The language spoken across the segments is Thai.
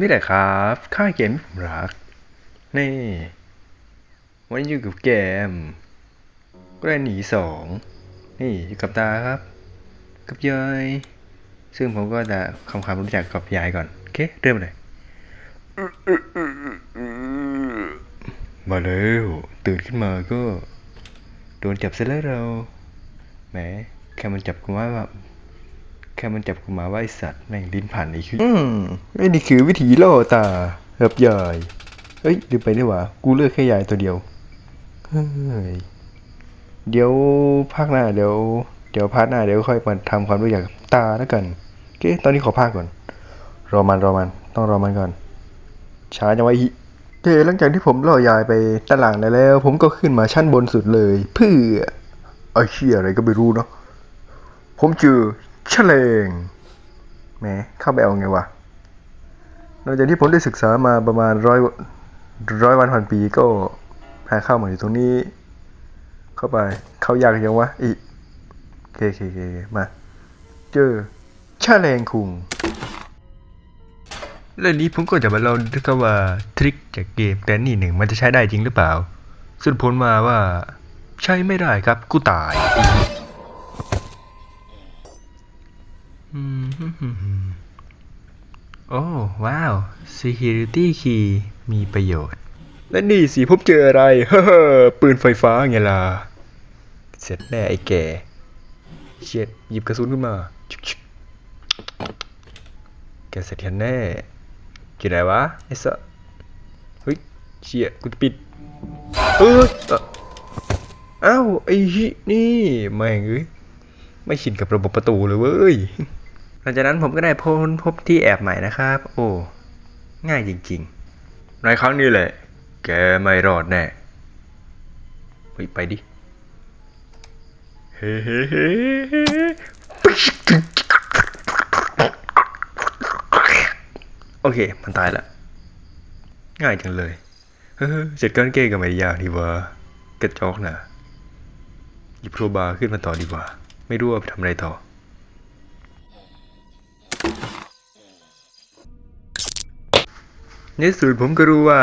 นี่แหละครับ ค่าเกมที่ผมรัก นี่ วันนี้อยู่กับเกมก็ได้หนีสอง นี่อยู่กับตาครับ กับยายซึ่งผมก็จะทำความรู้จักกับยายก่อน โอเค เริ่มเลย มาแล้ว ตื่นขึ้นมาก็ โดนจับเสร็จแล้วเรา แหม แค่มันจับกูมาว่า แค่มันจับกูมาว่าไอสัตว์แม่งลิ้นผ่านไอ้คืออืมไอ้นี่คือวิธีล่อตาครับยายเฮ้ยลืมไปนี่หว่ากูเลือกแค่ยายตัวเดียวเฮ้ยเดี๋ยวภาคหน้าเดี๋ยว เดี๋ยวพาร์ทหน้าเดี๋ยวค่อยมาทำความรู้จักกับตาแล้วกันโอเคตอนนี้ขอภาคก่อน รอมันรอมัน ต้องรอมันก่อนช้าจังวะอีโอเคหลังจากที่ผมล่อยายไปด้านหลังได้แล้ว ผมก็ขึ้นมาชั้นบนสุดเลย เพื่อไอ้เชี่ยอะไรก็ไม่รู้เนาะผมเจอ ลงแหมเข้าไปเอาไงวะหลังจากที่ผมได้ศึกษามาประมาณร้อยร้อยวันพันปีก็แพาเข้ามาอยู่ตรงนี้ เข้าไปเข้ายากยังวะอีเคเคเคมา เจอแฉลงคุงและนี้ผมก็จะมาลองดูครับว่าทริคจากเกมแกรนนี่หนึ่งมันจะใช้ได้จริงหรือเปล่า สุดผลมาว่า ใช้ไม่ได้ครับกูตาย โอ้ ว้าว security key มีประโยชน์ และนี่สิผมเจออะไร เฮ้อปืนไฟฟ้าไงล่ะ เสร็จแน่ไอ้แก เช็ดหยิบกระสุนขึ้นมา แกเสร็จกันแน่กี่ไหนวะ ไอ้สัสเฮ้ย เชี่ยกูจะปิด เอออ้าว ไอ้ฮินี่ แม่งเอ้ย ไม่ชินกับระบบประตูเลยเว้ย หลังจากนั้นผมก็ได้พ้นพบที่แอบใหม่นะครับ โอ้ ง่ายจริงๆ ในครั้งนี้แหละ แกไม่รอดแน่เฮ้ยไปดิ เฮ้เฮ้เฮ้โอเค มันตายละ ง่ายจังเลย เฮ้ยจัดการเก้กับไม่ได้ยากดีวะกระจอกนะหยิบโครบาขึ้นมาต่อดีกว่า ไม่รู้ว่าไปทำอะไรต่อ ในสุดผมก็รู้ว่า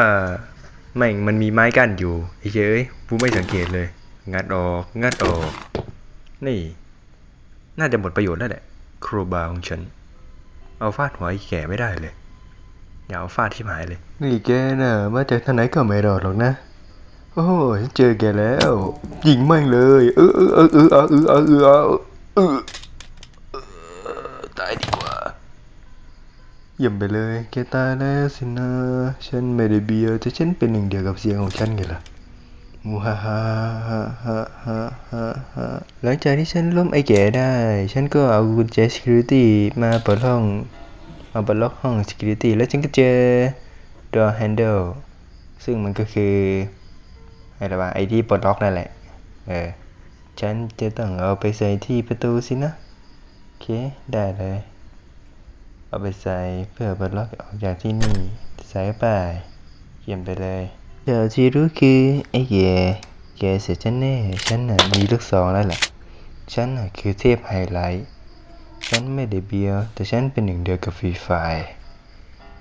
แม่งมันมีไม้กั้นอยู่เจ้ยผมไม่สังเกตเลย งัดออก งัดออก นี่ น่าจะหมดประโยชน์แล้วแหละครบาของฉัน เอาฟาดหัวไอ้แก่ไม่ได้เลย อย่าเอาฟาดที่หายเลย นี่แกน่ะ มาจากทางไหนก็ไม่รอดหรอกนะ โอ้ยเจอแกแล้ว ยิงแม่งเลย เออเออเออเออเออเออเออเออเออตายดีกว่า เยี่ยมไปเลยแกตายแล้วสินะฉันไม่ได้เบียร์แต่ฉันเป็นหนึ่งเดียวกับเสียงของฉันไงล่ะมูฮ่าฮ่าฮ่าฮ่าฮ่าฮ่าฮ่าหลังจากที่ฉันล้มไอ้แก่ได้ ฉันก็เอากุญแจ security มาเปิดห้องมาเปิดล็อกห้อง security แล้วฉันก็เจอ door handle ซึ่งมันก็คืออะไรวะไอ้ที่ปลดล็อกนั่นแหละ เออ ฉันจะต้องเอาไปใส่ที่ประตูสินะ โอเค ได้เลย เอาไปใส่เพื่อบลดล็อกออกจากที่นี่ใส่ไปเยี่ยมไปเลยเดี๋ยวที่รู้คือไอ้แย่แกเสร็จฉันแน่ฉันน่ะมีลูกสองแล้วล่ะฉันน่ะคือเทพไฮไลท์ฉันไม่ได้เบียวแต่ฉันเป็นหนึ่งเดียวกับฟรีไฟ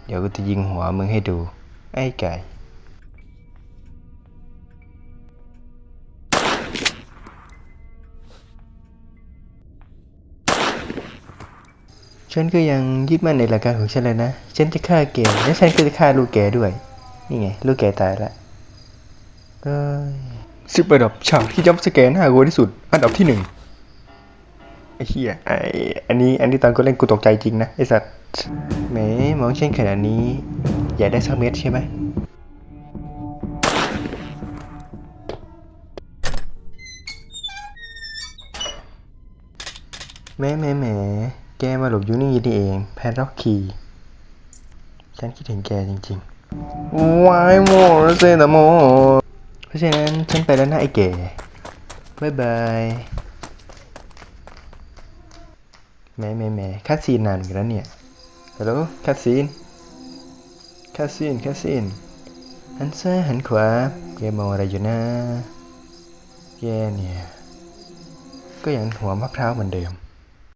เดี๋ยวก็จะยิงหัวมึงให้ดู ไอ้ไก่ ฉันก็ยังยึดมั่นในหลักการของฉันเลยนะ ฉันจะฆ่าแกและฉันก็จะฆ่าลูกแกด้วย นี่ไง ลูกแกตายละเอ้ยสิบระดับฉากที่จัมป์สแกนน่ากลัวที่สุด อันดับที่หนึ่งไอ้เหี้ยไอ้อันนี้อันนี้ตอนก็เล่นกูตกใจจริงนะไอ้สัตว์แหมมองเช่นขนาดนี้ อยากได้สักเม็ดใช่ไหมแหม่แหม่แหม่ กมาหลบอยู่นี่นี่เองแพทร็อกคีฉันคิดถึงแกจริงๆวายโมเซนโมเพราะฉะนั้นฉันไปแล้วนะไอ้แก่บ๊ายบายแหม่แหม่แหม่คัดซีนนานกันแล้วเนี่ยฮัลโหลคัดซีนคัดซีนคัดซีนหันซ้ายหันขวาแกมองอะไรอยู่นะแกเนี่ย ก็ยังหัวมะพร้าวเหมือนเดิม